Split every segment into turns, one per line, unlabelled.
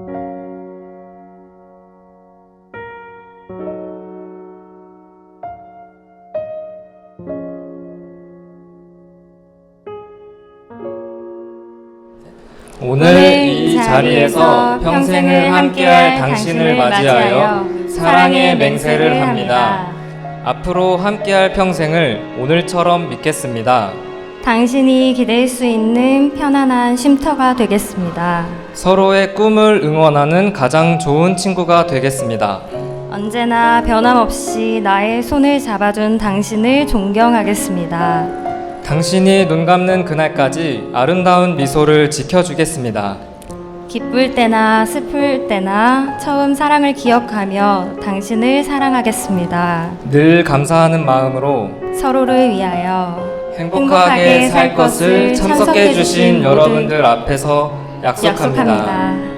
오늘 이 자리에서 평생을 함께할 당신을 맞이하여 사랑의 맹세를 합니다. 앞으로 함께할 평생을 오늘처럼 믿겠습니다.
당신이 기댈 수 있는 편안한 쉼터가 되겠습니다.
서로의 꿈을 응원하는 가장 좋은 친구가 되겠습니다.
언제나 변함없이 나의 손을 잡아준 당신을 존경하겠습니다.
당신이 눈 감는 그날까지 아름다운 미소를 지켜주겠습니다.
기쁠 때나 슬플 때나 처음 사랑을 기억하며 당신을 사랑하겠습니다.
늘 감사하는 마음으로
서로를 위하여
행복하게 살 것을 참석해 주신 여러분들 앞에서 약속합니다.
약속합니다.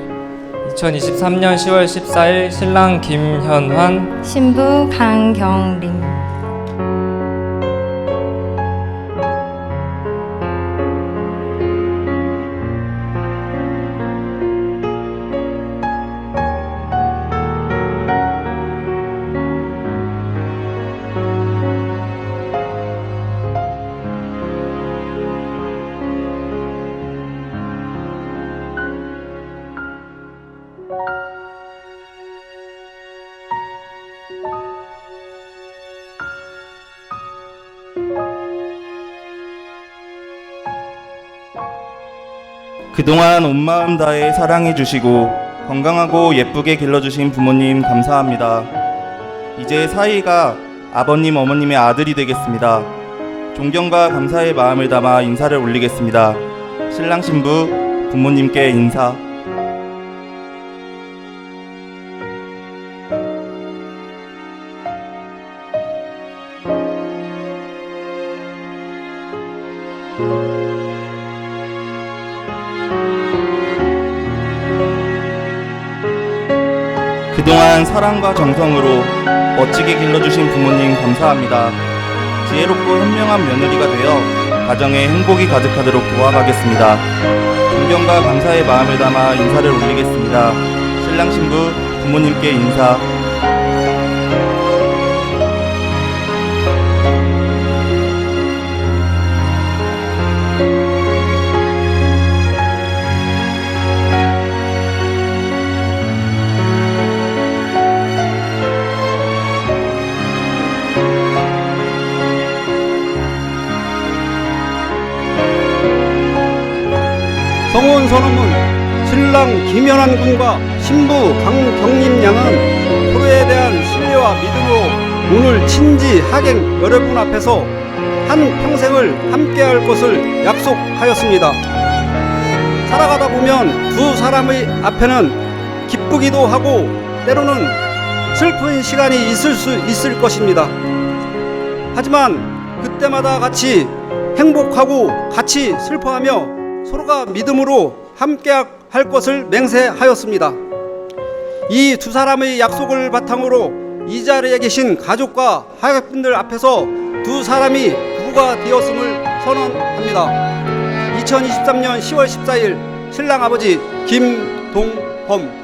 2023년 10월 14일 신랑 김현환
신부 강경림
그동안 온 마음 다해 사랑해 주시고 건강하고 예쁘게 길러주신 부모님 감사합니다. 이제 사이가 아버님 어머님의 아들이 되겠습니다. 존경과 감사의 마음을 담아 인사를 올리겠습니다. 신랑 신부 부모님께 인사. 그동안 사랑과 정성으로 멋지게 길러주신 부모님 감사합니다. 지혜롭고 현명한 며느리가 되어 가정에 행복이 가득하도록 도와가겠습니다. 존경과 감사의 마음을 담아 인사를 올리겠습니다. 신랑 신부 부모님께 인사.
성원 선언문 신랑 김연한 군과 신부 강경림 양은 서로에 대한 신뢰와 믿음으로 오늘 친지 하객 여러분 앞에서 한 평생을 함께할 것을 약속하였습니다. 살아가다 보면 두 사람의 앞에는 기쁘기도 하고 때로는 슬픈 시간이 있을 수 있을 것입니다. 하지만 그때마다 같이 행복하고 같이 슬퍼하며 서로가 믿음으로 함께 할 것을 맹세하였습니다. 이 두 사람의 약속을 바탕으로 이 자리에 계신 가족과 하객분들 앞에서 두 사람이 부부가 되었음을 선언합니다. 2023년 10월 14일 신랑 아버지 김동범